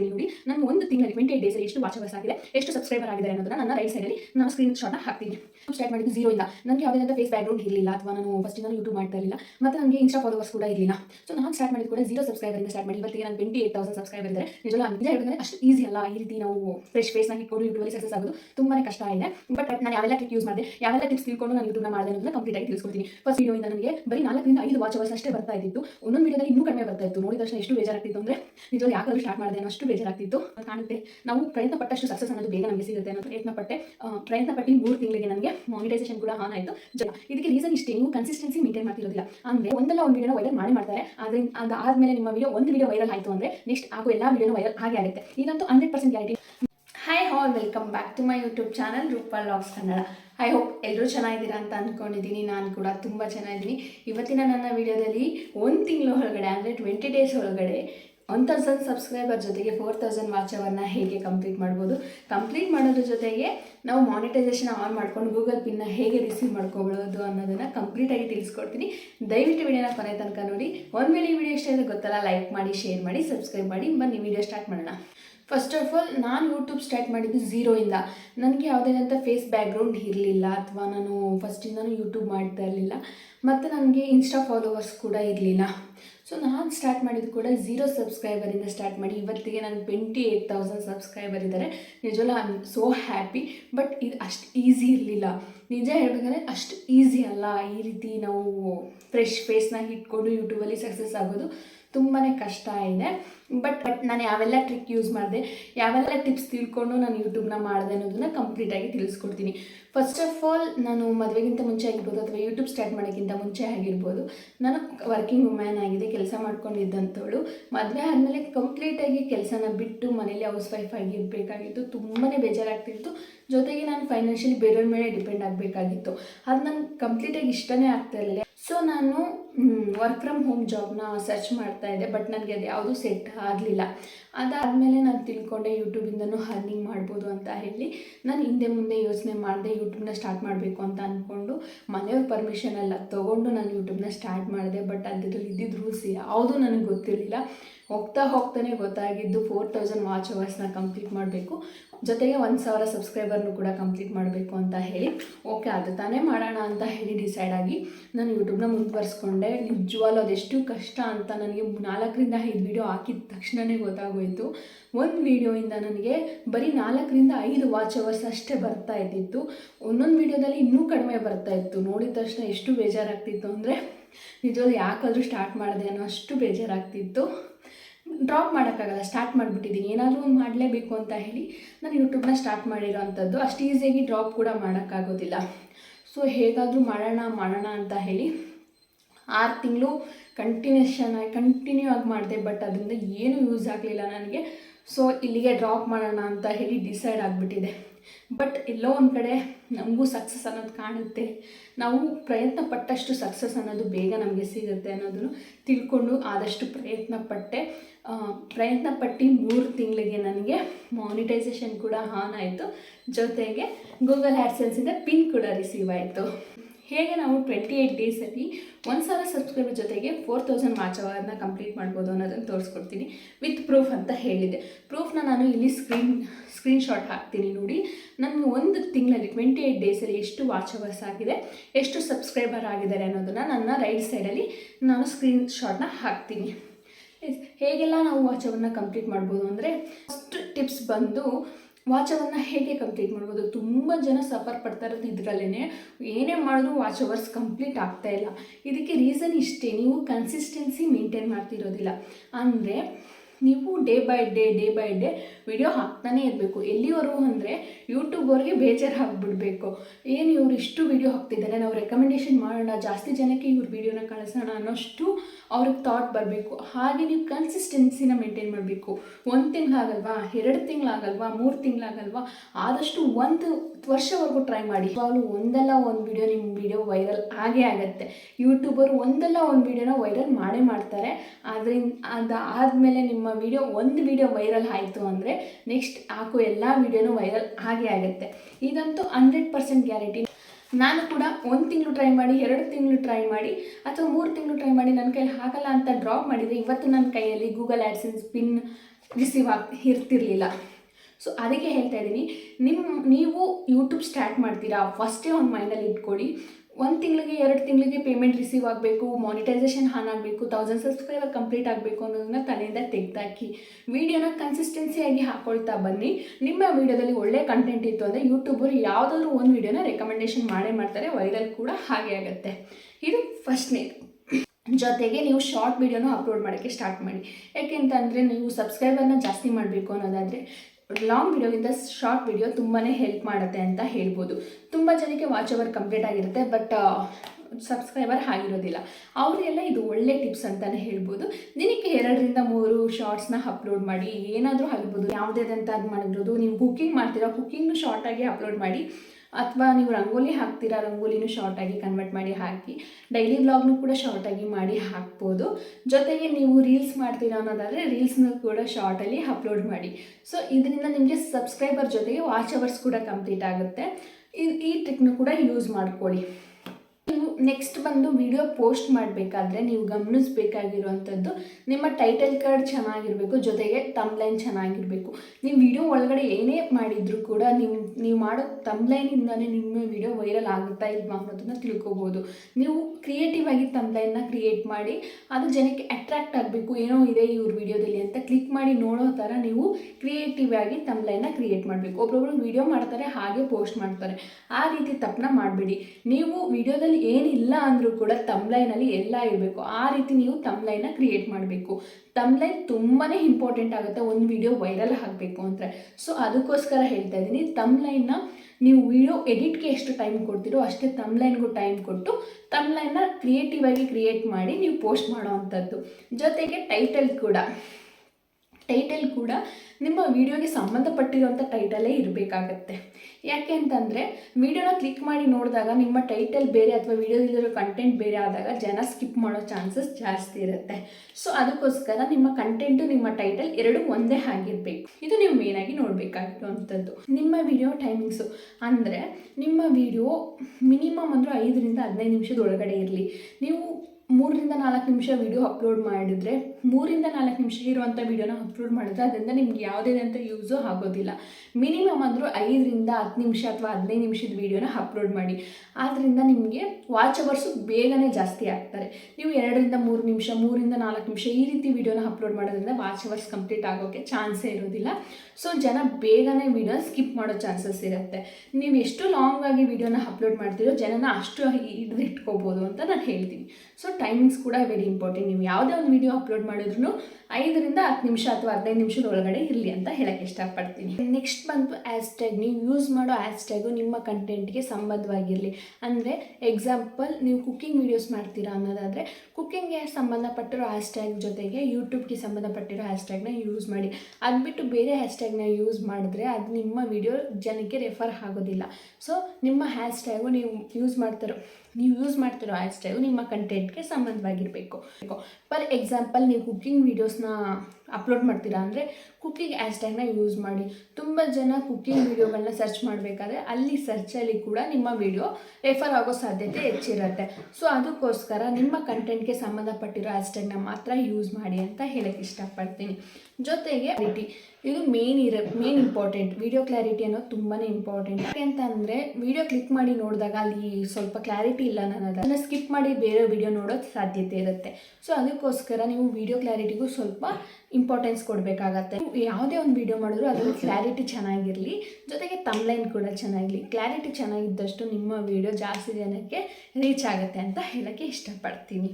ಹಾಕ್ತೀನಿ ನೋಡಿ. ನಾನು ಒಂದು ತಿಂಗಳಲ್ಲಿ ಟ್ವೆಂಟಿ ಏಟ್ ಡೇಸ್ ಎಷ್ಟು ವಾಚ್ ಅವರ್ಸ್ ಆಗಿದೆ, ಎಷ್ಟು ಸಬ್ಸ್ಕ್ರೈಬರ್ ಆಗಿದೆ ಅನ್ನೋದನ್ನ ನನ್ನ ರೈಟ್ ಸೈಡಲ್ಲಿ ನಾನು ಸ್ಕ್ರೀನ್ ಶಾಟ್ನ ಹಾಕ್ತೀನಿ. ಸ್ಟಾರ್ಟ್ ಮಾಡಿದ್ದು ಜೀರೋ ಇಲ್ಲ ನನಗೆ ಯಾವುದೇ ಫೇಸ್ ಬ್ಯಾಕ್ಗ್ರೌಂಡ್ ಇರಲಿಲ್ಲ ಅಥವಾ ನಾನು ಫಸ್ಟ್ ನಾನು ಯೂಟ್ಯೂಬ್ ಮಾಡ್ತಾ ಇರಲಿಲ್ಲ, ಮತ್ತೆ ನನಗೆ ಇನ್ಸ್ಟಾ ಫಾಲೋವರ್ಸ್ ಕೂಡ ಇರಲಿಲ್ಲ. ಸೊ ನಾನು ಸ್ಟಾರ್ಟ್ ಮಾಡಿದ ಕೂಡ ಜೀರೋ ಸಬ್ಸ್ಕ್ರೈಬರಿಂದ ಸ್ಟಾರ್ಟ್ ಮಾಡಿ. ಇವತ್ತಿಗೆ ನಾನು ಟ್ವೆಂಟಿ ಏಟ್ ತೌಸಂಡ್ ಸಬ್ಸ್ಕ್ರೈಬರ್ ಇದ್ದಾರೆ. ನಿಜವಲ್ಲ ನಿಜ ಹೇಳಿದ್ರೆ ಅಷ್ಟು ಈಸಿ ಅಲ್ಲ ಈ ರೀತಿ ನಾವು ಫ್ರೆಶ್ ಫೇಸ್ ಫೇಸ್ನ ಇಟ್ಕೊಂಡು ಯೂಟ್ಯೂಬಲ್ಲಿ ಸಕ್ಸಸ್ ಆಗೋದು ತುಂಬಾ ಕಷ್ಟ ಇದೆ ಬಟ್ ನಾನು ಯಾವೆಲ್ಲ ಟ್ರಿಕ್ ಯೂಸ್ ಮಾಡಿದೆ, ಯಾವೆಲ್ಲ ಟಿಪ್ಸ್ ತಿಳ್ಕೊಂಡು ನಾನು ಯೂಟ್ಯೂಬ್ನ ಮಾಡಿದೆ ಅನ್ನೋದನ್ನ ಕಂಪ್ಲೀಟ್ ಆಗಿ ತಿಳಿಸ್ಕೊಡ್ತೀನಿ. ಫಸ್ಟ್ ವೀಡಿಯೋಯಿಂದ ನನಗೆ ಬರೀ ನಾಲ್ಕರಿಂದ ಐದು ವಾಚವರ್ಸ್ ಅಷ್ಟೇ ಬರ್ತಾ ಇತ್ತು ಒಂದೊಂದು ವಿಡಿಯೋದಲ್ಲಿ ಇನ್ನೂ ಕಡಿಮೆ ಬರ್ತಾ ಇತ್ತು. ನೋಡಿದ ತಕ್ಷಣ ಎಷ್ಟು ಬೇಜಾರಾಗ್ತಿತ್ತು ಅಂದರೆ ನಿಜವಾಗಿ ಯಾಕಾದ್ರೂ ಸ್ಟಾರ್ಟ್ ಮಾಡಿದೆ ಅಷ್ಟು ಬೇಜಾರಾಗ್ತಿತ್ತು. ಕಾಣುತ್ತೆ. ನಾವು ಪ್ರಯತ್ನ ಪಟ್ಟಷ್ಟು ಸಕ್ಸಸ್ ಅನ್ನೋದು ಬೇಗ ನಮಗೆ ಸಿಗುತ್ತೆ ಅನ್ನೋ ಪ್ರಯತ್ನ ಪಟ್ಟೆ. ಪ್ರಯತ್ನ ಪಟ್ಟು ಮೂರು ತಿಂಗಳಿಗೆ ನನಗೆ ಮಾನಿಟೈಸೇಷನ್ ಕೂಡ ಆನ್ ಆಯಿತು. ಇದಕ್ಕೆ ರೀಸನ್ ಇಷ್ಟೇ. ನೀವು ಕನ್ಸಿಸ್ಟೆನ್ಸಿ ಮೇಂಟೈನ್ ಮಾಡ್ತಿರೋದಿಲ್ಲ. ಅಂದರೆ ಒಂದಲ್ಲ ಒಂದು ವಿಡಿಯೋನ ವೈರಲ್ ಮಾಡಿ ಮಾಡ್ತಾರೆ. ಆದರೆ ಅದಾದ್ಮೇಲೆ ನಿಮ್ಮ ವಿಡಿಯೋ ಒಂದು ವಿಡಿಯೋ ವೈರಲ್ ಆಯಿತು ಅಂದರೆ ನೆಕ್ಸ್ಟ್ ಆಗೋ ಎಲ್ಲ ವೀಡಿಯೋ ವೈರಲ್ ಹಾಗೆ ಆಗುತ್ತೆ. ಇದಂತೂ hundred percent guarantee hi all welcome back to my YouTube channel Roopa vlogs Kannada I hope ಎಲ್ಲರೂ ಚೆನ್ನಾಗಿದ್ದೀರಾ ಅಂತ ಅಂದ್ಕೊಂಡಿದ್ದೀನಿ ನಾನು ಕೂಡ ತುಂಬ ಚೆನ್ನಾಗಿದ್ದೀನಿ. ಇವತ್ತಿನ ನನ್ನ ವಿಡಿಯೋದಲ್ಲಿ ಒಂದು ತಿಂಗಳ ಒಳಗಡೆ, ಅಂದರೆ ಟ್ವೆಂಟಿ ಡೇಸ್ ಒಳಗಡೆ ಒನ್ ತೌಸಂಡ್ ಸಬ್ಸ್ಕ್ರೈಬರ್ ಜೊತೆಗೆ ಫೋರ್ ತೌಸಂಡ್ ವಾಚ್ ಅವರ್ನ ಹೇಗೆ ಕಂಪ್ಲೀಟ್ ಮಾಡ್ಬೋದು? ಕಂಪ್ಲೀಟ್ ಮಾಡೋದ್ರ ಜೊತೆಗೆ ನಾವು ಮಾನಿಟೈಸೇಷನ್ ಆನ್ ಮಾಡ್ಕೊಂಡು ಗೂಗಲ್ ಪಿನ್ನ ಹೇಗೆ ರಿಸೀವ್ ಮಾಡ್ಕೊಬೋದು ಅನ್ನೋದನ್ನು ಕಂಪ್ಲೀಟಾಗಿ ತಿಳಿಸ್ಕೊಡ್ತೀನಿ. ದಯವಿಟ್ಟು ವಿಡಿಯೋನ ಕೊನೆ ತನಕ ನೋಡಿ. ಒಂದು ವೇಳೆ ವಿಡಿಯೋ ಇಷ್ಟ ಇದೆ ಗೊತ್ತಲ್ಲ ಲೈಕ್ ಮಾಡಿ ಶೇರ್ ಮಾಡಿ ಸಬ್ಸ್ಕ್ರೈಬ್ ಮಾಡಿ. ಬನ್ನಿ ವಿಡಿಯೋ ಸ್ಟಾರ್ಟ್ ಮಾಡೋಣ. ಫಸ್ಟ್ ಆಫ್ ಆಲ್ ನಾನು ಯೂಟ್ಯೂಬ್ ಸ್ಟಾರ್ಟ್ ಮಾಡಿದ್ದು ಝೀರೋಯಿಂದ ನನಗೆ ಯಾವುದೇ ಅಂತ ಫೇಸ್ ಬ್ಯಾಕ್ಗ್ರೌಂಡ್ ಇರಲಿಲ್ಲ ಅಥವಾ ನಾನು ಫಸ್ಟಿಂದನೂ ಯೂಟ್ಯೂಬ್ ಮಾಡ್ತಾ ಇರಲಿಲ್ಲ. ಮತ್ತು ನನಗೆ ಇನ್ಸ್ಟಾ ಫಾಲೋವರ್ಸ್ ಕೂಡ ಇರಲಿಲ್ಲ. ಸೊ ನಾನು ಸ್ಟಾರ್ಟ್ ಮಾಡಿದ್ದು ಕೂಡ ಝೀರೋ ಸಬ್ಸ್ಕ್ರೈಬರಿಂದ ಸ್ಟಾರ್ಟ್ ಮಾಡಿ, ಇವತ್ತಿಗೆ ನಾನು ಟ್ವೆಂಟಿ ಏಟ್ ತೌಸಂಡ್ ಸಬ್ಸ್ಕ್ರೈಬರ್ ಇದ್ದಾರೆ ನಿಜವಲ್ಲ I am so happy but ಇದು ಅಷ್ಟು ಈಸಿ ಇರಲಿಲ್ಲ. ನಿಜ ಹೇಳ್ಬೇಕಂದ್ರೆ ಅಷ್ಟು ಈಸಿ ಅಲ್ಲ. ಈ ರೀತಿ ನಾವು ಫ್ರೆಶ್ ಫೇಸ್ನ ಇಟ್ಕೊಂಡು ಯೂಟ್ಯೂಬಲ್ಲಿ ಸಕ್ಸಸ್ ಆಗೋದು ತುಂಬಾ ಕಷ್ಟ ಇದೆ. ಬಟ್ ಬಟ್ ನಾನು ಯಾವೆಲ್ಲ ಟ್ರಿಕ್ ಯೂಸ್ ಮಾಡಿದೆ, ಯಾವೆಲ್ಲ ಟಿಪ್ಸ್ ತಿಳ್ಕೊಂಡು ನಾನು ಯೂಟ್ಯೂಬ್ನ ಮಾಡಿದೆ ಅನ್ನೋದನ್ನ ಕಂಪ್ಲೀಟಾಗಿ ತಿಳಿಸ್ಕೊಡ್ತೀನಿ. ಫಸ್ಟ್ ಆಫ್ ಆಲ್ ನಾನು ಮದುವೆಗಿಂತ ಮುಂಚೆ ಆಗಿರ್ಬೋದು ಅಥವಾ ಯೂಟ್ಯೂಬ್ ಸ್ಟಾರ್ಟ್ ಮಾಡೋಕ್ಕಿಂತ ಮುಂಚೆ ಆಗಿರ್ಬೋದು, ನಾನು ವರ್ಕಿಂಗ್ ವುಮ್ಯಾನ್ ಆಗಿದೆ, ಕೆಲಸ ಮಾಡ್ಕೊಂಡಿದ್ದಂಥವಳು. ಮದುವೆ ಆದಮೇಲೆ ಕಂಪ್ಲೀಟಾಗಿ ಕೆಲಸನ ಬಿಟ್ಟು ಮನೇಲಿ ಹೌಸ್ ವೈಫ್ ಆಗಿರಬೇಕಾಗಿತ್ತು ತುಂಬಾ ಬೇಜಾರಾಗ್ತಿತ್ತು. ಜೊತೆಗೆ ನಾನು ಫೈನಾನ್ಷಿಯಲಿ ಬೇರೆಯವ್ರ ಮೇಲೆ ಡಿಪೆಂಡ್ ಆಗಬೇಕಾಗಿತ್ತು ಅದು ನಂಗೆ ಕಂಪ್ಲೀಟಾಗಿ ಇಷ್ಟನೇ ಆಗ್ತಾ ಇರಲಿಲ್ಲ. ಸೊ ನಾನು ವರ್ಕ್ ಫ್ರಮ್ ಹೋಮ್ ಜಾಬ್ನ ಸರ್ಚ್ ಮಾಡ್ತಾ ಇದ್ದೆ ಬಟ್ ನನಗೆ ಅದು ಯಾವುದೂ ಸೆಟ್ ಆಗಲಿಲ್ಲ. ಅದಾದಮೇಲೆ ನಾನು ತಿಳ್ಕೊಂಡೆ ಯೂಟ್ಯೂಬಿಂದನೂ ಹರ್ನಿಂಗ್ ಮಾಡ್ಬೋದು ಅಂತ ಹೇಳಿ. ನಾನು ಹಿಂದೆ ಮುಂದೆ ಯೋಚನೆ ಮಾಡಿದೆ, ಯೂಟ್ಯೂಬ್ನ ಸ್ಟಾರ್ಟ್ ಮಾಡಬೇಕು ಅಂತ ಅಂದ್ಕೊಂಡು ಮನೆಯವ್ರ ಪರ್ಮಿಷನ್ ಎಲ್ಲ ತೊಗೊಂಡು ನಾನು ಯೂಟ್ಯೂಬ್ನ ಸ್ಟಾರ್ಟ್ ಮಾಡಿದೆ. ಬಟ್ ಅದ್ರಲ್ಲಿ ಇದ್ದಿದ್ದು ರೂಲ್ಸ್ ಯಾವುದೂ ನನಗೆ ಗೊತ್ತಿರಲಿಲ್ಲ. ಹೋಗ್ತಾ ಹೋಗ್ತಾನೆ ಗೊತ್ತಾಗಿದ್ದು ಫೋರ್ ತೌಸಂಡ್ ವಾಚ್ ಅವರ್ಸ್ನ ಕಂಪ್ಲೀಟ್ ಮಾಡಬೇಕು. ಜೊತೆಗೆ ಒಂದು ಸಾವಿರ ಸಬ್ಸ್ಕ್ರೈಬರ್ನು ಕೂಡ ಕಂಪ್ಲೀಟ್ ಮಾಡಬೇಕು ಅಂತ ಹೇಳಿ. ಓಕೆ ಅದು ತಾನೇ ಮಾಡೋಣ ಅಂತ ಹೇಳಿ ಡಿಸೈಡ್ ಆಗಿ ನಾನು ಯೂಟ್ಯೂಬ್ನ ಮುಂದುವರಿಸ್ಕೊಂಡೆ. ನಿಜವಾಗ್ಲೂ ಅದೆಷ್ಟು ಕಷ್ಟ ಅಂತ ನನಗೆ ನಾಲ್ಕರಿಂದ ಐದು ವೀಡಿಯೋ ಹಾಕಿದ ತಕ್ಷಣವೇ ಗೊತ್ತಾಗೋಯಿತು ಒಂದು ವೀಡಿಯೋಯಿಂದ ನನಗೆ ಬರೀ ನಾಲ್ಕರಿಂದ ಐದು ವಾಚ್ ಅವರ್ಸ್ ಅಷ್ಟೇ ಬರ್ತಾ ಇದ್ದಿತ್ತು. ಒಂದೊಂದು ವೀಡಿಯೋದಲ್ಲಿ ಇನ್ನೂ ಕಡಿಮೆ ಬರ್ತಾ ಇತ್ತು. ನೋಡಿದ ತಕ್ಷಣ ಎಷ್ಟು ಬೇಜಾರಾಗ್ತಿತ್ತು ಅಂದರೆ, ನಿಜವಾಗ್ಲೂ ಯಾಕಾದರೂ ಸ್ಟಾರ್ಟ್ ಮಾಡಿದೆ ಅನ್ನೋ ಅಷ್ಟು ಬೇಜಾರಾಗ್ತಿತ್ತು. ಡ್ರಾಪ್ ಮಾಡೋಕ್ಕಾಗಲ್ಲ ಸ್ಟಾರ್ಟ್ ಮಾಡಿಬಿಟ್ಟಿದ್ದೀನಿ. ಏನಾದರೂ ಒಂದು ಮಾಡಲೇಬೇಕು ಅಂತ ಹೇಳಿ ನಾನು ಯೂಟ್ಯೂಬ್ನ ಸ್ಟಾರ್ಟ್ ಮಾಡಿರೋ ಅಂಥದ್ದು ಅಷ್ಟು ಈಸಿಯಾಗಿ ಡ್ರಾಪ್ ಕೂಡ ಮಾಡೋಕ್ಕಾಗೋದಿಲ್ಲ. ಸೊ ಹೇಗಾದರೂ ಮಾಡೋಣ ಮಾಡೋಣ ಅಂತ ಹೇಳಿ ಆರು ತಿಂಗಳು ಕಂಟಿನ್ಯೂಷನ್ ಆಗಿ ಕಂಟಿನ್ಯೂ ಆಗಿ ಮಾಡಿದೆ ಬಟ್ ಅದರಿಂದ ಏನೂ ಯೂಸ್ ಆಗಲಿಲ್ಲ ನನಗೆ. ಸೊ ಇಲ್ಲಿಗೆ ಡ್ರಾಪ್ ಮಾಡೋಣ ಅಂತ ಹೇಳಿ ಡಿಸೈಡ್ ಆಗಿಬಿಟ್ಟಿದೆ. ಬಟ್ ಎಲ್ಲೋ ಒಂದು ಕಡೆ ನಮಗೂ ಸಕ್ಸಸ್ ಅನ್ನೋದು ಕಾಣುತ್ತೆ. ನಾವು ಪ್ರಯತ್ನ ಪಟ್ಟಷ್ಟು ಸಕ್ಸಸ್ ಅನ್ನೋದು ಬೇಗ ನಮಗೆ ಸಿಗುತ್ತೆ ಅನ್ನೋದನ್ನು ತಿಳ್ಕೊಂಡು ಆದಷ್ಟು ಪ್ರಯತ್ನ ಪಟ್ಟೆ. ಪ್ರಯತ್ನ ಪಟ್ಟು ಮೂರು ತಿಂಗಳಿಗೆ ನನಗೆ ಮಾನಿಟೈಸೇಷನ್ ಕೂಡ ಆನ್ ಆಯಿತು. ಜೊತೆಗೆ ಗೂಗಲ್ ಹ್ಯಾಡ್ಸೆನ್ಸಿಂದ ಪಿನ್ ಕೂಡ ರಿಸೀವ್ ಆಯಿತು. ಹೇಗೆ ನಾವು ಟ್ವೆಂಟಿ ಏಯ್ಟ್ ಡೇಸಲ್ಲಿ ಒಂದು ಸಾವಿರ ಸಬ್ಸ್ಕ್ರೈಬರ್ ಜೊತೆಗೆ ಫೋರ್ ತೌಸಂಡ್ ವಾಚ್ ಅವರನ್ನ ಕಂಪ್ಲೀಟ್ ಮಾಡ್ಬೋದು ಅನ್ನೋದನ್ನು ತೋರಿಸ್ಕೊಡ್ತೀನಿ ವಿತ್ ಪ್ರೂಫ್ ಅಂತ ಹೇಳಿದೆ. ಪ್ರೂಫ್ನ ನಾನು ಇಲ್ಲಿ ಸ್ಕ್ರೀನ್ ಸ್ಕ್ರೀನ್ಶಾಟ್ ಹಾಕ್ತೀನಿ ನೋಡಿ. ನನಗೆ ಒಂದು ತಿಂಗಳಲ್ಲಿ ಟ್ವೆಂಟಿ ಏಯ್ಟ್ ಡೇಸಲ್ಲಿ ಎಷ್ಟು ವಾಚ್ ಅವರ್ಸ್ ಆಗಿದೆ, ಎಷ್ಟು ಸಬ್ಸ್ಕ್ರೈಬರ್ ಆಗಿದ್ದಾರೆ ಅನ್ನೋದನ್ನು ನನ್ನ ರೈಟ್ ಸೈಡಲ್ಲಿ ನಾನು ಸ್ಕ್ರೀನ್ ಶಾಟ್ನ ಹಾಕ್ತೀನಿ. ಹೇಗೆಲ್ಲ ನಾವು ವಾಚ್ ಅವರ್ನ ಕಂಪ್ಲೀಟ್ ಮಾಡ್ಬೋದು ಅಂದರೆ ಫಸ್ಟ್ ಟಿಪ್ಸ್ ಬಂದು ವಾಚ್ ಅವರ್ನ ಹೇಗೆ ಕಂಪ್ಲೀಟ್ ಮಾಡ್ಬೋದು? ತುಂಬ ಜನ ಸಫರ್ ಪಡ್ತಾ ಇರೋದು ಇದರಲ್ಲೇ ಏನೇ ಮಾಡಿದ್ರು ವಾಚ್ ಅವರ್ಸ್ ಕಂಪ್ಲೀಟ್ ಆಗ್ತಾ ಇಲ್ಲ. ಇದಕ್ಕೆ ರೀಸನ್ ಇಷ್ಟೇ. ನೀವು ಕನ್ಸಿಸ್ಟೆನ್ಸಿ ಮೇಂಟೈನ್ ಮಾಡ್ತಿರೋದಿಲ್ಲ. ಅಂದರೆ ನೀವು day by day day by day video ಹಾಕ್ತಾನೇ ಇರಬೇಕು. ಎಲ್ಲಿವರೆಗೂ ಅಂದರೆ ಯೂಟ್ಯೂಬವ್ರಿಗೆ ಬೇಜಾರು ಆಗಿಬಿಡ್ಬೇಕು ಏನು ಇವ್ರು ಇಷ್ಟು ವೀಡಿಯೋ ಹಾಕ್ತಿದ್ದಾರೆ? ನಾವು ರೆಕಮೆಂಡೇಷನ್ ಮಾಡೋಣ, ಜಾಸ್ತಿ ಜನಕ್ಕೆ ಇವ್ರ ವಿಡಿಯೋನ ಕಳಿಸೋಣ ಅನ್ನೋಷ್ಟು ಅವ್ರಿಗೆ ಥಾಟ್ ಬರಬೇಕು. ಹಾಗೆ ನೀವು ಕನ್ಸಿಸ್ಟೆನ್ಸಿನ ಮೇಂಟೈನ್ ಮಾಡಬೇಕು. ಒಂದು ತಿಂಗಳಾಗಲ್ವಾ? ಎರಡು ತಿಂಗಳಾಗಲ್ವಾ? ಮೂರು ತಿಂಗಳಾಗಲ್ವಾ? ಆದಷ್ಟು ಒಂದು ವರ್ಷವರೆಗೂ ಟ್ರೈ ಮಾಡಿ. ಯಾವಾಗಲೂ ಒಂದಲ್ಲ ಒಂದು ವಿಡಿಯೋ ನಿಮ್ಮ ವಿಡಿಯೋ ವೈರಲ್ ಆಗೇ ಆಗುತ್ತೆ. ಯೂಟ್ಯೂಬರು ಒಂದಲ್ಲ ಒಂದು ವಿಡಿಯೋನ ವೈರಲ್ ಮಾಡೇ ಮಾಡ್ತಾರೆ. ಆದ್ರಿಂದ ಅದು ಆದಮೇಲೆ ನಿಮ್ಮ ವಿಡಿಯೋ ಒಂದು ವಿಡಿಯೋ ವೈರಲ್ ಆಯಿತು ಅಂದರೆ ನೆಕ್ಸ್ಟ್ ಹಾಕೋ ಎಲ್ಲ ವಿಡಿಯೋನೂ ವೈರಲ್ ಆಗೇ ಆಗುತ್ತೆ. ಇದಂತೂ ಹಂಡ್ರೆಡ್ ಪರ್ಸೆಂಟ್ ಗ್ಯಾರಂಟಿ ನಾನು ಕೂಡ ಒಂದು ತಿಂಗಳು ಟ್ರೈ ಮಾಡಿ, ಎರಡು ತಿಂಗಳು ಟ್ರೈ ಮಾಡಿ, ಅಥವಾ ಮೂರು ತಿಂಗಳು ಟ್ರೈ ಮಾಡಿ ನನ್ನ ಕೈಯಲ್ಲಿ ಹಾಕಲ್ಲ ಅಂತ ಡ್ರಾಪ್ ಮಾಡಿದರೆ ಇವತ್ತು ನನ್ನ ಕೈಯಲ್ಲಿ ಗೂಗಲ್ ಆ್ಯಡ್ಸೆನ್ಸ್ ಪಿನ್ ರಿಸೀವ್ ಆಗ, ಇರ್ತಿರ್ಲಿಲ್ಲ. ಸೊ ಅದಕ್ಕೆ ಹೇಳ್ತಾ ಇದ್ದೀನಿ ನಿಮ್ಮ ನೀವು ಯೂಟ್ಯೂಬ್ ಸ್ಟಾರ್ಟ್ ಮಾಡ್ತೀರಾ ಫಸ್ಟೇ ಒಂದು ಮೈಂಡಲ್ಲಿ ಇಟ್ಕೊಳ್ಳಿ. ಒಂದು ತಿಂಗಳಿಗೆ ಎರಡು ತಿಂಗಳಿಗೆ ಪೇಮೆಂಟ್ ರಿಸೀವ್ ಆಗಬೇಕು ಮಾನಿಟೈಸೇಷನ್ ಹಾನ್ ಆಗಬೇಕು ತೌಸಂಡ್ ಸಬ್ಸ್ಕ್ರೈಬರ್ ಕಂಪ್ಲೀಟ್ ಆಗಬೇಕು ಅನ್ನೋದನ್ನ ತಲೆಯಿಂದ ತೆಗೆದಾಕಿ, ವೀಡಿಯೋನ ಕನ್ಸಿಸ್ಟೆನ್ಸಿಯಾಗಿ ಹಾಕ್ಕೊಳ್ತಾ ಬನ್ನಿ. ನಿಮ್ಮ ವೀಡಿಯೋದಲ್ಲಿ ಒಳ್ಳೆ ಕಂಟೆಂಟ್ ಇತ್ತು ಅಂದರೆ ಯೂಟ್ಯೂಬರು ಯಾವುದಾದ್ರೂ ಒಂದು ವೀಡಿಯೋನ ರೆಕಮೆಂಡೇಷನ್ ಮಾಡೇ ಮಾಡ್ತಾರೆ ವೈರಲ್ ಕೂಡ ಹಾಗೆ ಆಗುತ್ತೆ. ಇದು ಫಸ್ಟ್ನೇ ಜೊತೆಗೆ ನೀವು ಶಾರ್ಟ್ ವೀಡಿಯೋನು ಅಪ್ಲೋಡ್ ಮಾಡೋಕ್ಕೆ ಸ್ಟಾರ್ಟ್ ಮಾಡಿ. ಯಾಕೆಂತಂದರೆ ನೀವು ಸಬ್ಸ್ಕ್ರೈಬರ್ನ ಜಾಸ್ತಿ ಮಾಡಬೇಕು ಅನ್ನೋದಾದರೆ ಲಾಂಗ್ ವಿಡಿಯೋಗಿಂತ ಶಾರ್ಟ್ ವಿಡಿಯೋ ತುಂಬಾ ಹೆಲ್ಪ್ ಮಾಡುತ್ತೆ ಅಂತ ಹೇಳ್ಬೋದು. ತುಂಬ ಜನಕ್ಕೆ ವಾಚ್ ಅವರ್ ಕಂಪ್ಲೀಟ್ ಆಗಿರುತ್ತೆ ಬಟ್ ಸಬ್ಸ್ಕ್ರೈಬರ್ ಆಗಿರೋದಿಲ್ಲ. ಅವರೆಲ್ಲ ಇದು ಒಳ್ಳೆ ಟಿಪ್ಸ್ ಅಂತಲೇ ಹೇಳ್ಬೋದು. ದಿನಕ್ಕೆ ಎರಡರಿಂದ ಮೂರು ಶಾರ್ಟ್ಸ್ನ ಅಪ್ಲೋಡ್ ಮಾಡಿ, ಏನಾದರೂ ಆಗಿರ್ಬೋದು ಯಾವುದೇದಂತ ಅದು ಮಾಡಿರೋದು ನೀವು ಕುಕ್ಕಿಂಗ್ ಮಾಡ್ತೀರಾ ಕುಕ್ಕಿಂಗ್ನು ಶಾರ್ಟಾಗಿ ಅಪ್ಲೋಡ್ ಮಾಡಿ ಅಥವಾ ನೀವು ರಂಗೋಲಿ ಹಾಕ್ತೀರಾ, ರಂಗೋಲಿನೂ ಶಾರ್ಟಾಗಿ ಕನ್ವರ್ಟ್ ಮಾಡಿ ಹಾಕಿ ಡೈಲಿ ವ್ಲಾಗ್ನು ಕೂಡ ಶಾರ್ಟಾಗಿ ಮಾಡಿ ಹಾಕ್ಬೋದು. ಜೊತೆಗೆ ನೀವು ರೀಲ್ಸ್ ಮಾಡ್ತೀರಾ ಅನ್ನೋದಾದರೆ ರೀಲ್ಸ್ನೂ ಕೂಡ ಶಾರ್ಟಲ್ಲಿ ಅಪ್ಲೋಡ್ ಮಾಡಿ. ಸೊ ಇದರಿಂದ ನಿಮಗೆ ಸಬ್ಸ್ಕ್ರೈಬರ್ ಜೊತೆಗೆ ವಾಚ್ ಅವರ್ಸ್ ಕೂಡ ಕಂಪ್ಲೀಟ್ ಆಗುತ್ತೆ. ಈ ಟ್ರಿಕ್ನು ಕೂಡ ಯೂಸ್ ಮಾಡ್ಕೊಳ್ಳಿ. ನೆಕ್ಸ್ಟ್ ಬಂದು ವಿಡಿಯೋ ಪೋಸ್ಟ್ ಮಾಡಬೇಕಾದ್ರೆ ನೀವು ಗಮನಿಸಬೇಕಾಗಿರುವಂಥದ್ದು ನಿಮ್ಮ ಟೈಟಲ್ ಕಾರ್ಡ್ ಚೆನ್ನಾಗಿರಬೇಕು, ಜೊತೆಗೆ ತಮ್ಲೈನ್ ಚೆನ್ನಾಗಿರಬೇಕು. ನೀವು ವಿಡಿಯೋ ಒಳಗಡೆ ಏನೇ ಮಾಡಿದರೂ ಕೂಡ ನೀವು ನೀವು ಮಾಡೋ ತಮ್ಲೈನಿಂದನೇ ನಿಮ್ಮ ವಿಡಿಯೋ ವೈರಲ್ ಆಗುತ್ತಾ ಇಲ್ವಾ ಅನ್ನೋದನ್ನು ತಿಳ್ಕೊಬೋದು. ನೀವು ಕ್ರಿಯೇಟಿವ್ ಆಗಿ ತಮ್ಲೈನ್ನ ಕ್ರಿಯೇಟ್ ಮಾಡಿ, ಅದು ಜನಕ್ಕೆ ಅಟ್ರಾಕ್ಟ್ ಆಗಬೇಕು, ಏನೋ ಇದೆ ಇವ್ರ ವಿಡಿಯೋದಲ್ಲಿ ಅಂತ ಕ್ಲಿಕ್ ಮಾಡಿ ನೋಡೋ ಥರ ನೀವು ಕ್ರಿಯೇಟಿವ್ ಆಗಿ ತಮ್ಲೈನ್ನ ಕ್ರಿಯೇಟ್ ಮಾಡಬೇಕು. ಒಬ್ಬೊಬ್ರು ವಿಡಿಯೋ ಮಾಡ್ತಾರೆ, ಹಾಗೆ ಪೋಸ್ಟ್ ಮಾಡ್ತಾರೆ. ಆ ರೀತಿ ತಪ್ಪನ್ನ ಮಾಡಬೇಡಿ. ನೀವು ವಿಡಿಯೋದಲ್ಲಿ ಏನಿಲ್ಲ ಅಂದರೂ ಕೂಡ ತಮ್ಲೈನಲ್ಲಿ ಎಲ್ಲ ಇರಬೇಕು. ಆ ರೀತಿ ನೀವು ತಮ್ಲೈನ ಕ್ರಿಯೇಟ್ ಮಾಡಬೇಕು. ತಮ್ಲೈನ್ ತುಂಬಾ ಇಂಪಾರ್ಟೆಂಟ್ ಆಗುತ್ತೆ ಒಂದು ವಿಡಿಯೋ ವೈರಲ್ ಆಗಬೇಕು ಅಂದರೆ. ಸೊ ಅದಕ್ಕೋಸ್ಕರ ಹೇಳ್ತಾ ಇದ್ದೀನಿ ತಮ್ಲೈನ್ನ ನೀವು ವಿಡಿಯೋ ಎಡಿಟ್ಗೆ ಎಷ್ಟು ಟೈಮ್ ಕೊಡ್ತೀರೋ ಅಷ್ಟೇ ತಮ್ಲೈನ್ಗೂ ಟೈಮ್ ಕೊಟ್ಟು ತಮ್ಲೈನ್ನ ಕ್ರಿಯೇಟಿವ್ ಆಗಿ ಕ್ರಿಯೇಟ್ ಮಾಡಿ ನೀವು ಪೋಸ್ಟ್ ಮಾಡೋ ಅಂಥದ್ದು. ಜೊತೆಗೆ ಟೈಟಲ್ ಕೂಡ. ಟೈಟಲ್ ಕೂಡ ನಿಮ್ಮ ವಿಡಿಯೋಗೆ ಸಂಬಂಧಪಟ್ಟಿರುವಂಥ ಟೈಟಲೇ ಇರಬೇಕಾಗತ್ತೆ. ಯಾಕೆ ಅಂತಂದರೆ ವಿಡಿಯೋನ ಕ್ಲಿಕ್ ಮಾಡಿ ನೋಡಿದಾಗ ನಿಮ್ಮ ಟೈಟಲ್ ಬೇರೆ ಅಥವಾ ವಿಡಿಯೋದಲ್ಲಿರೋ ಕಂಟೆಂಟ್ ಬೇರೆ ಆದಾಗ ಜನ ಸ್ಕಿಪ್ ಮಾಡೋ ಚಾನ್ಸಸ್ ಜಾಸ್ತಿ ಇರುತ್ತೆ. ಸೊ ಅದಕ್ಕೋಸ್ಕರ ನಿಮ್ಮ ಕಂಟೆಂಟು ನಿಮ್ಮ ಟೈಟಲ್ ಎರಡು ಒಂದೇ ಆಗಿರಬೇಕು. ಇದು ನೀವು ಮೇನಾಗಿ ನೋಡಬೇಕಾಗಿರುವಂಥದ್ದು. ನಿಮ್ಮ ವಿಡಿಯೋ ಟೈಮಿಂಗ್ಸು ಅಂದರೆ, ನಿಮ್ಮ ವಿಡಿಯೋ ಮಿನಿಮಮ್ ಅಂದರೂ ಐದರಿಂದ ಹದಿನೈದು ನಿಮಿಷದ ಒಳಗಡೆ ಇರಲಿ. ನೀವು ಮೂರರಿಂದ ನಾಲ್ಕು ನಿಮಿಷ ವಿಡಿಯೋ ಅಪ್ಲೋಡ್ ಮಾಡಿದರೆ ಮೂರಿಂದ ನಾಲ್ಕು ನಿಮಿಷ ಇರುವಂಥ ವಿಡಿಯೋನ ಅಪ್ಲೋಡ್ ಮಾಡಿದ್ರೆ ಅದರಿಂದ ನಿಮ್ಗೆ ಯಾವುದೇ ಅಂತ ಯೂಸು ಆಗೋದಿಲ್ಲ. ಮಿನಿಮಮ್ ಅಂದರೂ ಐದರಿಂದ ಹತ್ತು ನಿಮಿಷ ಅಥವಾ ಹದಿನೈದು ನಿಮಿಷದ ವಿಡಿಯೋನ ಅಪ್ಲೋಡ್ ಮಾಡಿ. ಆದ್ದರಿಂದ ನಿಮಗೆ ವಾಚ್ ಅವರ್ಸು ಬೇಗನೆ ಜಾಸ್ತಿ ಆಗ್ತಾರೆ. ನೀವು ಎರಡರಿಂದ ಮೂರು ನಿಮಿಷ ಮೂರಿಂದ ನಾಲ್ಕು ನಿಮಿಷ ಈ ರೀತಿ ವಿಡಿಯೋನ ಅಪ್ಲೋಡ್ ಮಾಡೋದ್ರಿಂದ ವಾಚ್ ಅವರ್ಸ್ ಕಂಪ್ಲೀಟ್ ಆಗೋಕ್ಕೆ ಚಾನ್ಸೇ ಇರೋದಿಲ್ಲ. ಸೊ ಜನ ಬೇಗನೆ ವಿಡಿಯೋ ಸ್ಕಿಪ್ ಮಾಡೋ ಚಾನ್ಸಸ್ ಇರುತ್ತೆ. ನೀವು ಎಷ್ಟು ಲಾಂಗ್ ಆಗಿ ವಿಡಿಯೋನ ಅಪ್ಲೋಡ್ ಮಾಡ್ತೀರೋ ಜನನ ಅಷ್ಟು ಹಿಡಿದು ಇಟ್ಕೋಬೋದು ಅಂತ ನಾನು ಹೇಳ್ತೀನಿ. ಸೊ ಟೈಮಿಂಗ್ಸ್ ಕೂಡ ವೆರಿ ಇಂಪಾರ್ಟೆಂಟ್ ನೀವು ಯಾವುದೇ ಒಂದು ವಿಡಿಯೋ ಅಪ್ಲೋಡ್ ಮಾಡಿದ್ರು ಐದರಿಂದ ಹತ್ತು ನಿಮಿಷ ಅಥವಾ ಹದಿನೈದು ನಿಮಿಷದ ಒಳಗಡೆ ಇರಲಿ ಅಂತ ಹೇಳಕ್ಕೆ ಇಷ್ಟಪಡ್ತೀನಿ. ನೆಕ್ಸ್ಟ್ ಬಂತು ಟ್ಯಾಗ್ ನೀವು ಯೂಸ್ ಮಾಡೋ ಟ್ಯಾಗು ನಿಮ್ಮ ಕಂಟೆಂಟ್ಗೆ ಸಂಬಂಧವಾಗಿರಲಿ. ಅಂದರೆ ಎಕ್ಸಾಂಪಲ್ ನೀವು ಕುಕ್ಕಿಂಗ್ ವೀಡಿಯೋಸ್ ಮಾಡ್ತೀರಾ ಅನ್ನೋದಾದರೆ ಕುಕ್ಕಿಂಗ್ಗೆ ಸಂಬಂಧಪಟ್ಟಿರೋ ಟ್ಯಾಗ್ ಜೊತೆಗೆ ಯೂಟ್ಯೂಬ್ಗೆ ಸಂಬಂಧಪಟ್ಟಿರೋ ಟ್ಯಾಗ್ನ ಯೂಸ್ ಮಾಡಿ. ಅದು ಬಿಟ್ಟು ಬೇರೆ ಟ್ಯಾಗ್ನ ಯೂಸ್ ಮಾಡಿದ್ರೆ ಅದು ನಿಮ್ಮ ವಿಡಿಯೋ ಜನಕ್ಕೆ ರೆಫರ್ ಆಗೋದಿಲ್ಲ. ಸೊ ನಿಮ್ಮ ಟ್ಯಾಗು ನೀವು ಯೂಸ್ ಮಾಡ್ತಿರೋ, ನೀವು ಯೂಸ್ ಮಾಡ್ತಿರೋ ಟ್ಯಾಗು ನಿಮ್ಮ ಕಂಟೆಂಟ್ಗೆ ಸಂಬಂಧವಾಗಿರಬೇಕು. ಫಾರ್ ಎಕ್ಸಾಂಪಲ್ ನೀವು ಕುಕ್ಕಿಂಗ್ ವೀಡಿಯೋಸ್ನ ಅಪ್ಲೋಡ್ ಮಾಡ್ತೀರಾ? ಅಂದರೆ ಕುಕ್ಕಿಂಗ್ ಟ್ಯಾಗ್ನ ಯೂಸ್ ಮಾಡಿ. ತುಂಬ ಜನ ಕುಕ್ಕಿಂಗ್ ವೀಡಿಯೋಗಳನ್ನ ಸರ್ಚ್ ಮಾಡಬೇಕಾದ್ರೆ ಅಲ್ಲಿ ಸರ್ಚಲ್ಲಿ ಕೂಡ ನಿಮ್ಮ ವಿಡಿಯೋ ರೆಫರ್ ಆಗೋ ಸಾಧ್ಯತೆ ಹೆಚ್ಚಿರುತ್ತೆ. ಸೊ ಅದಕ್ಕೋಸ್ಕರ ನಿಮ್ಮ ಕಂಟೆಂಟ್ಗೆ ಸಂಬಂಧಪಟ್ಟಿರೋ ಟ್ಯಾಗ್ನ ಮಾತ್ರ ಯೂಸ್ ಮಾಡಿ ಅಂತ ಹೇಳಕ್ಕೆ ಇಷ್ಟಪಡ್ತೀನಿ. ಜೊತೆಗೆ ಕ್ಲಾರಿಟಿ ಇದು ಮೇನ್ ಇರೋ ಮೇನ್ ಇಂಪಾರ್ಟೆಂಟ್ ವಿಡಿಯೋ ಕ್ಲಾರಿಟಿ ಅನ್ನೋದು ತುಂಬಾ ಇಂಪಾರ್ಟೆಂಟ್ ಯಾಕೆ ವಿಡಿಯೋ ಕ್ಲಿಕ್ ಮಾಡಿ ನೋಡಿದಾಗ ಅಲ್ಲಿ ಸ್ವಲ್ಪ ಕ್ಲಾರಿಟಿ ಇಲ್ಲ ನಾನು ಅದನ್ನು ಸ್ಕಿಪ್ ಮಾಡಿ ಬೇರೆ ವಿಡಿಯೋ ನೋಡೋದು ಸಾಧ್ಯತೆ ಇರುತ್ತೆ. ಸೊ ಅದಕ್ಕೋಸ್ಕರ ನೀವು ವಿಡಿಯೋ ಕ್ಲಾರಿಟಿಗೂ ಸ್ವಲ್ಪ ಇಂಪಾರ್ಟೆನ್ಸ್ ಕೊಡಬೇಕಾಗತ್ತೆ. ಯಾವುದೇ ಒಂದು ವಿಡಿಯೋ ಮಾಡಿದ್ರು ಅದರಲ್ಲಿ ಕ್ಲಾರಿಟಿ ಚೆನ್ನಾಗಿರಲಿ. ಜೊತೆಗೆ ತಮ್ಲೈನ್ ಕೂಡ ಚೆನ್ನಾಗಿರಲಿ. ಕ್ಲಾರಿಟಿ ಚೆನ್ನಾಗಿದ್ದಷ್ಟು ನಿಮ್ಮ ವಿಡಿಯೋ ಜಾಸ್ತಿ ಜನಕ್ಕೆ ರೀಚ್ ಆಗುತ್ತೆ ಅಂತ ಹೇಳೋಕ್ಕೆ ಇಷ್ಟಪಡ್ತೀನಿ.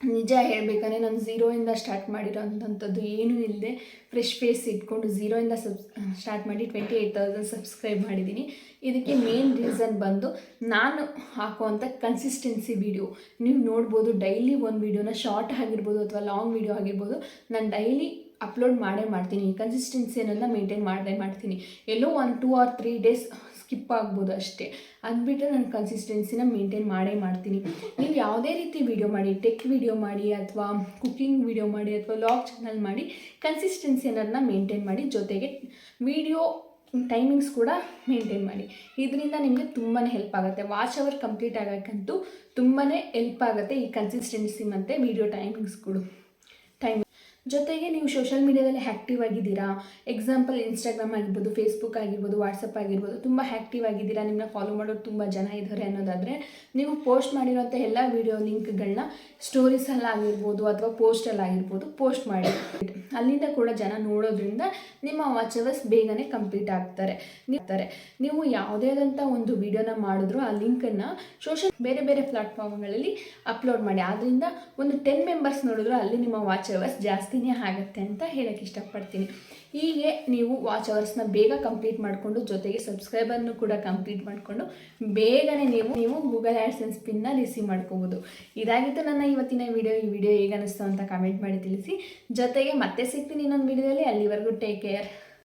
ನಿಜ ಹೇಳಬೇಕಂದ್ರೆ ನಾನು ಝೀರೋಯಿಂದ ಸ್ಟಾರ್ಟ್ ಮಾಡಿರೋಂಥದ್ದು ಏನೂ ಇಲ್ಲದೆ ಫ್ರೆಶ್ ಫೇಸ್ ಇಟ್ಕೊಂಡು ಝೀರೋಯಿಂದ ಸಬ್ ಸ್ಟಾರ್ಟ್ ಮಾಡಿ ಟ್ವೆಂಟಿ ಏಯ್ಟ್ ತೌಸಂಡ್ ಸಬ್ಸ್ಕ್ರೈಬ್ ಮಾಡಿದ್ದೀನಿ. ಇದಕ್ಕೆ ಮೇನ್ ರೀಸನ್ ಬಂದು ನಾನು ಹಾಕುವಂಥ ಕನ್ಸಿಸ್ಟೆನ್ಸಿ ವಿಡಿಯೋ ನೀವು ನೋಡ್ಬೋದು ಡೈಲಿ ಒಂದು ವೀಡಿಯೋನ ಶಾರ್ಟ್ ಆಗಿರ್ಬೋದು ಅಥವಾ ಲಾಂಗ್ ವೀಡಿಯೋ ಆಗಿರ್ಬೋದು, ನಾನು ಡೈಲಿ ಅಪ್ಲೋಡ್ ಮಾಡೇ ಮಾಡ್ತೀನಿ. ಕನ್ಸಿಸ್ಟೆನ್ಸಿ ಅನ್ನೋದನ್ನ ಮೇಂಟೈನ್ ಮಾಡೇ ಮಾಡ್ತೀನಿ. ಎಲ್ಲೋ ಒಂದು two or three days skip ಆಗ್ಬೋದು ಅಷ್ಟೇ. ಅದು ಬಿಟ್ಟರೆ ನಾನು ಕನ್ಸಿಸ್ಟೆನ್ಸಿನ ಮೇಂಟೈನ್ ಮಾಡೇ ಮಾಡ್ತೀನಿ. ನೀವು ಯಾವುದೇ ರೀತಿ ವಿಡಿಯೋ ಮಾಡಿ ಟೆಕ್ ವೀಡಿಯೋ ಮಾಡಿ ಅಥವಾ ಕುಕ್ಕಿಂಗ್ ವೀಡಿಯೋ ಮಾಡಿ ಅಥವಾ ಲಾಗ್ ಚಾನಲ್ ಮಾಡಿ ಕನ್ಸಿಸ್ಟೆನ್ಸಿ ಅನ್ನೋದನ್ನ ಮೇಂಟೈನ್ ಮಾಡಿ, ಜೊತೆಗೆ ವೀಡಿಯೋ ಟೈಮಿಂಗ್ಸ್ ಕೂಡ ಮೇಂಟೈನ್ ಮಾಡಿ. ಇದರಿಂದ ನಿಮಗೆ ತುಂಬಾ ಹೆಲ್ಪ್ ಆಗುತ್ತೆ. ವಾಚ್ ಅವರ್ ಕಂಪ್ಲೀಟ್ ಆಗೋಕ್ಕಂತೂ ತುಂಬಾ ಹೆಲ್ಪ್ ಆಗುತ್ತೆ ಈ ಕನ್ಸಿಸ್ಟೆನ್ಸಿ ಮತ್ತು ವಿಡಿಯೋ ಟೈಮಿಂಗ್ಸ್ಗಳು ಟೈಮ್ ಜೊತೆಗೆ ನೀವು ಸೋಷಿಯಲ್ ಮೀಡಿಯಾದಲ್ಲಿ ಆ್ಯಕ್ಟಿವ್ ಆಗಿದ್ದೀರಾ? ಎಕ್ಸಾಂಪಲ್ ಇನ್ಸ್ಟಾಗ್ರಾಮ್ ಆಗಿರ್ಬೋದು ಫೇಸ್ಬುಕ್ ಆಗಿರ್ಬೋದು ವಾಟ್ಸಪ್ ಆಗಿರ್ಬೋದು, ತುಂಬ ಆ್ಯಕ್ಟಿವ್ ಆಗಿದ್ದೀರಾ? ನಿಮ್ಮನ್ನ ಫಾಲೋ ಮಾಡೋರು ತುಂಬ ಜನ ಇದ್ದಾರೆ ಅನ್ನೋದಾದರೆ, ನೀವು ಪೋಸ್ಟ್ ಮಾಡಿರೋಂಥ ಎಲ್ಲ ವಿಡಿಯೋ ಲಿಂಕ್ಗಳನ್ನ ಸ್ಟೋರೀಸಲ್ಲಿ ಆಗಿರ್ಬೋದು ಅಥವಾ ಪೋಸ್ಟಲ್ಲಿ ಆಗಿರ್ಬೋದು ಪೋಸ್ಟ್ ಮಾಡಿ. ಅಲ್ಲಿಂದ ಕೂಡ ಜನ ನೋಡೋದ್ರಿಂದ ನಿಮ್ಮ ವಾಚವರ್ಸ್ ಬೇಗನೆ ಕಂಪ್ಲೀಟ್ ಆಗ್ತಾರೆ. ನೀವು ನೀವು ಯಾವುದೇ ಆದಂಥ ಒಂದು ವಿಡಿಯೋನ ಮಾಡಿದ್ರು ಆ ಲಿಂಕನ್ನು ಸೋಷಲ್ ಬೇರೆ ಬೇರೆ ಪ್ಲಾಟ್ಫಾರ್ಮ್ಗಳಲ್ಲಿ ಅಪ್ಲೋಡ್ ಮಾಡಿ. ಆದ್ದರಿಂದ ಒಂದು ಟೆನ್ ಮೆಂಬರ್ಸ್ ನೋಡಿದ್ರು ಅಲ್ಲಿ ನಿಮ್ಮ ವಾಚ್ ಅವರ್ಸ್ ಜಾಸ್ತಿನೇ ಆಗುತ್ತೆ ಅಂತ ಹೇಳೋಕ್ಕೆ ಇಷ್ಟಪಡ್ತೀನಿ. ಹೀಗೆ ನೀವು ವಾಚ್ ಅವರ್ಸ್ನ ಬೇಗ ಕಂಪ್ಲೀಟ್ ಮಾಡಿಕೊಂಡು ಜೊತೆಗೆ ಸಬ್ಸ್ಕ್ರೈಬರ್ನು ಕೂಡ ಕಂಪ್ಲೀಟ್ ಮಾಡಿಕೊಂಡು ಬೇಗನೆ ನೀವು ನೀವು ಗೂಗಲ್ ಆ್ಯಡ್ಸೆನ್ಸ್ ಪಿನ್ನ ರಿಸೀವ್ ಮಾಡ್ಕೋಬೋದು. ಇದಾಗಿತ್ತು ನನ್ನ ಇವತ್ತಿನ ವಿಡಿಯೋ ಈ ವಿಡಿಯೋ ಹೇಗೆ ಅನ್ನಿಸ್ತು ಅಂತ ಕಮೆಂಟ್ ಮಾಡಿ ತಿಳಿಸಿ. ಜೊತೆಗೆ ಮತ್ತೆ ಸಿಗ್ತೀನಿ ಇನ್ನೊಂದು ವಿಡಿಯೋದಲ್ಲಿ ಅಲ್ಲಿವರೆಗೂ ಟೇಕ್ ಕೇರ್